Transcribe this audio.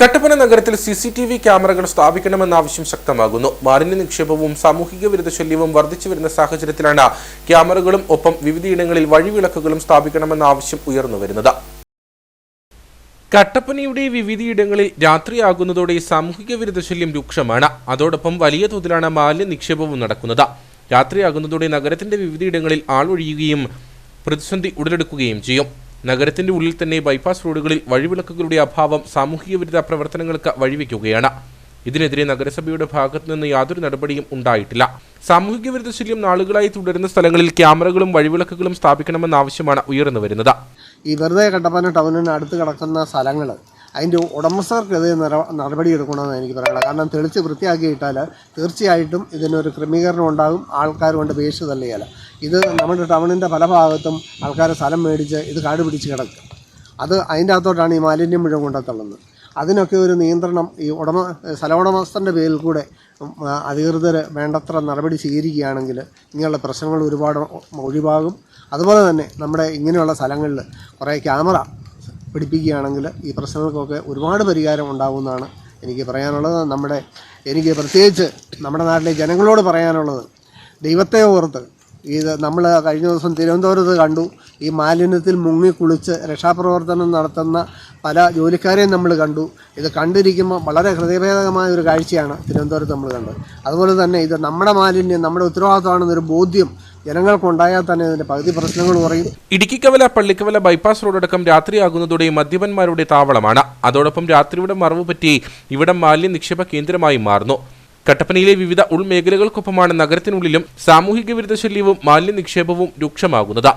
കട്ടപ്പന നഗരത്തിൽ C C T V ക്യാമറകൾ സ്ഥാപിക്കണമെന്ന ആവശ്യം ശക്തമാകുന്നു. മാലിന്യ നിക്ഷേപവും സാമൂഹിക വിരുദ്ധ ശല്യവും വർദ്ധിച്ചു വരുന്ന സാഹചര്യത്തിലാണ് ക്യാമറകളും ഒപ്പം വിവിധയിടങ്ങളിൽ വഴിവിളക്കുകളും സ്ഥാപിക്കണമെന്ന ആവശ്യം ഉയർന്നു വരുന്നത്. കട്ടപ്പനയുടെ വിവിധയിടങ്ങളിൽ രാത്രിയാകുന്നതോടെ സാമൂഹിക വിരുദ്ധ ശല്യം രൂക്ഷമാണ്. അതോടൊപ്പം വലിയ തോതിലാണ് മാലിന്യ നിക്ഷേപവും നടക്കുന്നത്. രാത്രിയാകുന്നതോടെ നഗരത്തിന്റെ വിവിധയിടങ്ങളിൽ ആളൊഴിയുകയും പ്രതിസന്ധി ഉടലെടുക്കുകയും ചെയ്യും. നഗരത്തിന്റെ ഉള്ളിൽ തന്നെ ബൈപ്പാസ് റോഡുകളിൽ വഴിവിളക്കുകളുടെ അഭാവം സാമൂഹിക വിരുദ്ധ പ്രവർത്തനങ്ങൾക്ക് വഴിവെക്കുകയാണ്. ഇതിനെതിരെ നഗരസഭയുടെ ഭാഗത്തു നിന്ന് യാതൊരു നടപടിയും ഉണ്ടായിട്ടില്ല. സാമൂഹിക വിരുദ്ധ ശല്യം നാളുകളായി തുടരുന്ന സ്ഥലങ്ങളിൽ ക്യാമറകളും വഴിവിളക്കുകളും സ്ഥാപിക്കണമെന്ന ആവശ്യമാണ് ഉയർന്നു വരുന്നത്. ഈ വെറുതെ കട്ടപ്പന ടൗണിന് അടുത്ത് കിടക്കുന്ന സ്ഥലങ്ങൾ അതിന്റെ ഉടമസ്ഥർക്കെതിരെ നടപടി നടപടിയെടുക്കണമെന്ന് എനിക്ക് പറയാനുള്ളത്. കാരണം തെളിച്ച് വൃത്തിയാക്കിയിട്ടാൽ തീർച്ചയായിട്ടും ഇതിനൊരു ക്രമീകരണം ഉണ്ടാകും. ആൾക്കാർ കൊണ്ട് വേസ്റ്റ് തള്ളിയാൽ ഇത് നമ്മുടെ ടൗണിന്റെ പല ഭാഗത്തും ആൾക്കാരെ സ്ഥലം മേടിച്ച് ഇത് കാട് പിടിച്ച് കിടക്കും. അത് അതിന്റെ അകത്തോട്ടാണ് ഈ മാലിന്യം മുഴുവൻ കൊണ്ടുത്തള്ളുന്നത് അതിനൊക്കെ ഒരു നിയന്ത്രണം ഈ ഉടമ സ്ഥല ഉടമസ്ഥന്റെ പേരിൽ കൂടെ അധികൃതർ വേണ്ടത്ര നടപടി സ്വീകരിക്കുകയാണെങ്കിൽ ഇങ്ങനെയുള്ള പ്രശ്നങ്ങൾ ഒരുപാട് ഒഴിവാകും. അതുപോലെ തന്നെ നമ്മുടെ ഇങ്ങനെയുള്ള സ്ഥലങ്ങളിൽ കുറേ ക്യാമറ പിടിപ്പിക്കുകയാണെങ്കിൽ ഈ പ്രശ്നങ്ങൾക്കൊക്കെ ഒരുപാട് പരിഹാരം ഉണ്ടാകുമെന്നാണ് എനിക്ക് പറയാനുള്ളത്. നമ്മുടെ എനിക്ക് പ്രത്യേകിച്ച് നമ്മുടെ നാട്ടിലെ ജനങ്ങളോട് പറയാനുള്ളത് ദൈവത്തെ ഓർത്ത് ഇത് നമ്മൾ കഴിഞ്ഞ ദിവസം തിരുവനന്തപുരത്ത് കണ്ടു ഈ മാലിന്യത്തിൽ മുങ്ങി കുളിച്ച് രക്ഷാപ്രവർത്തനം നടത്തുന്ന പല ജോലിക്കാരെയും നമ്മൾ കണ്ടു. ഇത് കണ്ടിരിക്കുമ്പോൾ വളരെ ഹൃദയഭേദകമായ ഒരു കാഴ്ചയാണ് തിരുവനന്തപുരത്ത് നമ്മൾ കണ്ടത്. അതുപോലെ തന്നെ ഇത് നമ്മുടെ മാലിന്യം നമ്മുടെ ഉത്തരവാദിത്തമാണെന്നൊരു ബോധ്യം ജനങ്ങൾക്കുണ്ടായാൽ തന്നെ ഇതിന്റെ പകുതി പ്രശ്നങ്ങൾ കുറയും. ഇടുക്കിക്കവല പള്ളിക്കവല ബൈപ്പാസ് റോഡടക്കം രാത്രിയാകുന്നതോടെ മദ്യപന്മാരുടെ താവളമാണ്. അതോടൊപ്പം രാത്രിയുടെ മറവ് പറ്റി ഇവിടെ മാലിന്യ നിക്ഷേപ കേന്ദ്രമായി മാറുന്നു. കട്ടപ്പനയിലെ വിവിധ ഉൾമേഖലകൾക്കൊപ്പമാണ് നഗരത്തിനുള്ളിലും സാമൂഹിക വിരുദ്ധ ശല്യവും മാലിന്യ നിക്ഷേപവും രൂക്ഷമാകുന്നത്.